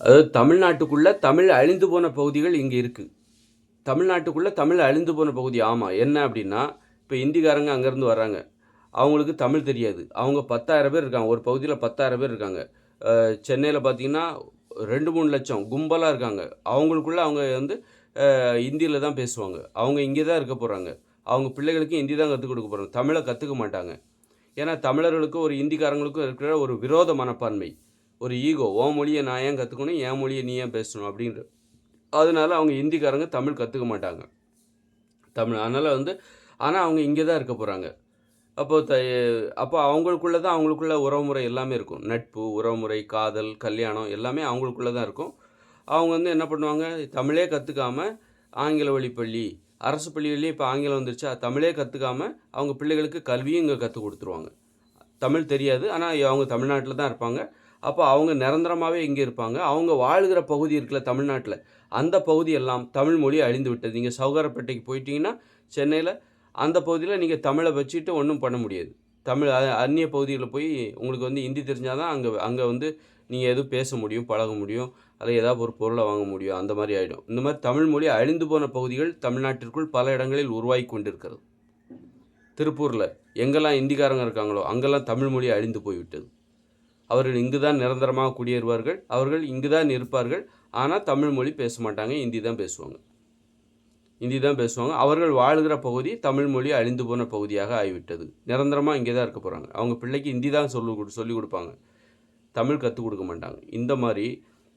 அதாவது தமிழ்நாட்டுக்குள்ளே தமிழ் அழிந்து போன பகுதிகள் இங்கே இருக்குது தமிழ்நாட்டுக்குள்ளே தமிழ் அழிந்து போன பகுதி ஆமாம் என்ன அப்படின்னா இப்போ இந்திக்காரங்க அங்கேருந்து வராங்க அவங்களுக்கு தமிழ் தெரியாது. அவங்க பத்தாயிரம் பேர் இருக்காங்க. ஒரு பகுதியில் பத்தாயிரம் பேர் இருக்காங்க. சென்னையில் பார்த்தீங்கன்னா ரெண்டு மூணு லட்சம் கும்பலாக இருக்காங்க. அவங்களுக்குள்ள அவங்க வந்து ஹிந்தியில் தான் பேசுவாங்க. அவங்க இங்கே தான் இருக்க போகிறாங்க அவங்க பிள்ளைகளுக்கு ஹிந்தி தான் கற்றுக் கொடுக்க போகிறாங்க தமிழை கற்றுக்க மாட்டாங்க. ஏன்னா தமிழர்களுக்கும் ஒரு இந்திக்காரங்களுக்கும் இருக்கிற ஒரு விரோத மனப்பான்மை. ஒரு ஈகோ ஓ மொழியை நான் ஏன் கற்றுக்கணும் என் மொழியை நீ ஏன் பேசணும்? அப்படின்ற. அதனால அவங்க ஹிந்திக்காரங்க தமிழ் கற்றுக்க மாட்டாங்க. தமிழ் அதனால் வந்து ஆனால் அவங்க இங்கே தான் இருக்க போகிறாங்க அப்போ த அப்போ அவங்களுக்குள்ள தான் அவங்களுக்குள்ள உறவுமுறை எல்லாமே இருக்கும். நட்பு உறவுமுறை காதல் கல்யாணம் எல்லாமே அவங்களுக்குள்ள தான் இருக்கும். அவங்க வந்து என்ன பண்ணுவாங்க? தமிழே கற்றுக்காம ஆங்கில வழி பள்ளி அரசு பள்ளிகள்லேயும் இப்போ ஆங்கிலம் வந்துருச்சா? தமிழே கற்றுக்காம அவங்க பிள்ளைகளுக்கு கல்வியும் இங்கே கற்றுக் கொடுத்துருவாங்க. தமிழ் தெரியாது ஆனால் அவங்க தமிழ்நாட்டில் தான் இருப்பாங்க. அப்போ அவங்க நிரந்தரமாகவே இங்கே இருப்பாங்க. அவங்க வாழ்கிற பகுதி இருக்குல்ல தமிழ்நாட்டில். அந்த பகுதி எல்லாம் தமிழ் மொழி அழிந்து விட்டது. நீங்கள் சவுகாரப்பேட்டைக்கு போயிட்டீங்கன்னா சென்னையில் அந்த பகுதியில் நீங்கள் தமிழை வச்சுட்டு ஒன்றும் பண்ண முடியாது. தமிழ் அந்நிய பகுதியில் போய் உங்களுக்கு வந்து ஹிந்தி தெரிஞ்சால் தான் அங்கே அங்கே வந்து நீங்கள் எதுவும் பேச முடியும் பழக முடியும் அதில் ஏதாவது ஒரு பொருளை வாங்க முடியும் அந்த மாதிரி ஆகிடும் இந்த மாதிரி தமிழ் மொழி அழிந்து போன பகுதிகள் தமிழ்நாட்டிற்குள் பல இடங்களில் உருவாகி கொண்டிருக்கிறது. திருப்பூரில் எங்கெல்லாம் இந்திக்காரங்க இருக்காங்களோ அங்கெல்லாம் தமிழ் மொழி அழிந்து போய்விட்டது. அவர்கள் இங்கு தான் நிரந்தரமாக குடியேறுவார்கள் அவர்கள் இங்கு தான் இருப்பார்கள். ஆனால் தமிழ் மொழி பேச மாட்டாங்க ஹிந்தி தான் பேசுவாங்க. ஹிந்தி தான் பேசுவாங்க. அவர்கள் வாழ்கிற பகுதி தமிழ் மொழி அழிந்து போன பகுதியாக ஆகிவிட்டது. நிரந்தரமாக இங்கே தான் இருக்க போகிறாங்க அவங்க பிள்ளைக்கு ஹிந்தி தான் சொல்லி சொல்லிக் கொடுப்பாங்க. தமிழ் கற்றுக் கொடுக்க மாட்டாங்க. இந்த மாதிரி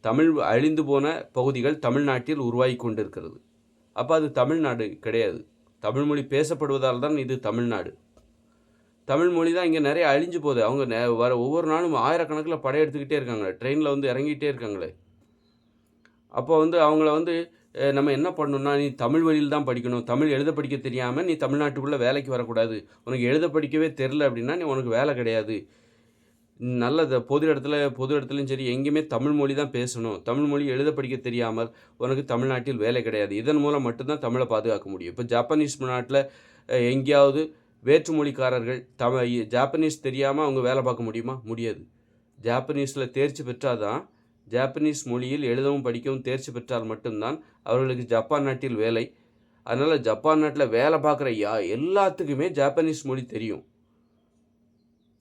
தமிழ் அழிந்து போன பகுதிகள் தமிழ்நாட்டில் உருவாகி கொண்டிருக்கிறது. அப்போ அது தமிழ்நாடு கிடையாது. தமிழ்மொழி பேசப்படுவதால் தான் இது தமிழ்நாடு. தமிழ் மொழி தான் இங்கே நிறைய அழிஞ்சு போகுது. அவங்க நெ- வர ஒவ்வொரு நாளும் ஆயிரக்கணக்கில் படையெடுத்துக்கிட்டே இருக்காங்க ட்ரெயினில் வந்து இறங்கிட்டே இருக்காங்களே. அப்போ வந்து அவங்கள வந்து நம்ம என்ன பண்ணணும்னா நீ தமிழ் வழியில் தான் படிக்கணும். தமிழ் எழுத படிக்க தெரியாமல் நீ தமிழ்நாட்டுக்குள்ளே வேலைக்கு வரக்கூடாது. உனக்கு எழுத படிக்கவே தெரில அப்படின்னா நீ உனக்கு வேலை கிடையாது. நல்லது பொது இடத்துல பொது இடத்துலையும் சரி எங்கேயுமே தமிழ் மொழி தான் பேசணும். தமிழ் மொழி எழுத படிக்க தெரியாமல் உனக்கு தமிழ்நாட்டில் வேலை கிடையாது. இதன் மூலம் மட்டும்தான் தமிழை பாதுகாக்க முடியும். இப்போ ஜப்பானீஸ் நாட்டில் எங்கேயாவது வேற்றுமொழிக்காரர்கள் தம ஜாப்பனீஸ் தெரியாமல் அவங்க வேலை பார்க்க முடியுமா? முடியாது. ஜாப்பனீஸில் தேர்ச்சி பெற்றால் தான் ஜாப்பனீஸ் மொழியில் எழுதவும் படிக்கவும் தேர்ச்சி பெற்றால் மட்டும்தான் அவர்களுக்கு ஜப்பான் நாட்டில் வேலை. அதனால் ஜப்பான் நாட்டில் வேலை பார்க்குற யா எல்லாத்துக்குமே ஜாப்பனீஸ் மொழி தெரியும்.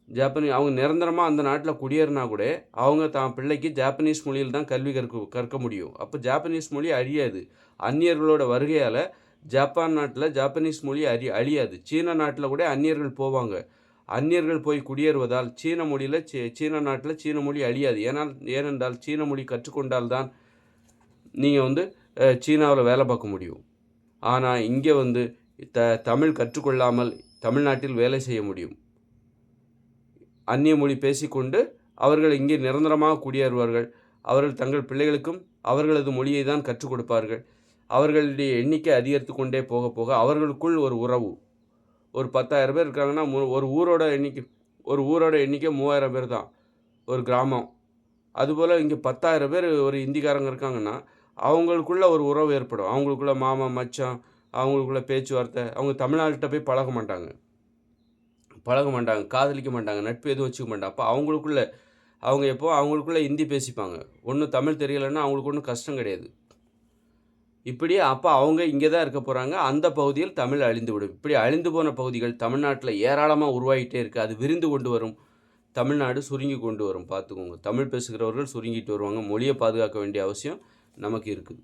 ஜாப்பனீ அவங்க நிரந்தரமாக அந்த நாட்டில் குடியேறினா கூட அவங்க தான் பிள்ளைக்கு ஜாப்பனீஸ் மொழியில் தான் கல்வி கற்க கற்க முடியும். அப்போ ஜாப்பனீஸ் மொழி அழியாது. அந்நியர்களோட வருகையால் ஜப்பான் நாட்டில் ஜாப்பனீஸ் மொழி அழி அழியாது. சீன நாட்டில் கூட அந்நியர்கள் போவாங்க. அந்நியர்கள் போய் குடியேறுவதால் சீன மொழியில் சீ சீன நாட்டில் சீன மொழி அழியாது. ஏனால் ஏனென்றால் சீன மொழி கற்றுக்கொண்டால் தான் நீங்கள் வந்து சீனாவில் வேலை பார்க்க முடியும். ஆனால் இங்கே வந்து த தமிழ் கற்றுக்கொள்ளாமல் தமிழ்நாட்டில் வேலை செய்ய முடியும். அந்நிய மொழி பேசிக்கொண்டு அவர்கள் இங்கே நிரந்தரமாக குடியேறுவார்கள். அவர்கள் தங்கள் பிள்ளைகளுக்கும் அவர்களது மொழியை தான் கற்றுக் கொடுப்பார்கள். அவர்களுடைய எண்ணிக்கை அதிகரித்து கொண்டே போக போக அவர்களுக்குள் ஒரு உறவு. ஒரு பத்தாயிரம் பேர் இருக்காங்கன்னா ஒரு ஊரோட எண்ணிக்கை ஒரு ஊரோட எண்ணிக்கை மூவாயிரம் பேர் தான் ஒரு கிராமம். அதுபோல் இங்கே பத்தாயிரம் பேர் ஒரு இந்திக்காரங்க இருக்காங்கன்னா அவங்களுக்குள்ள ஒரு உறவு ஏற்படும். அவங்களுக்குள்ள மாமா மச்சான் அவங்களுக்குள்ள பேச்சுவார்த்தை அவங்க தமிழ்நாட்டிட்ட போய் பழக மாட்டாங்க. பழக மாட்டாங்க காதலிக்க மாட்டாங்க நட்பு எதுவும் வச்சுக்க மாட்டாங்க. அப்போ அவங்களுக்குள்ள அவங்க எப்போ அவங்களுக்குள்ளே ஹிந்தி பேசிப்பாங்க. ஒன்றும் தமிழ் தெரியலைன்னா அவங்களுக்கு ஒன்றும் கஷ்டம் கிடையாது. இப்படி அப்போ அவங்க இங்கே தான் இருக்க போகிறாங்க அந்த பகுதியில் தமிழ் அழிந்து விடும் இப்படி அழிந்து போன பகுதிகள் தமிழ்நாட்டில் ஏராளமாக உருவாகிட்டே இருக்குது அது விரிந்து கொண்டு வரும். தமிழ்நாடு சுருங்கி கொண்டு வரும். பார்த்துக்கோங்க. தமிழ் பேசுகிறவர்கள் சுருங்கிட்டு வருவாங்க. மொழியை பாதுகாக்க வேண்டிய அவசியம் நமக்கு இருக்குது.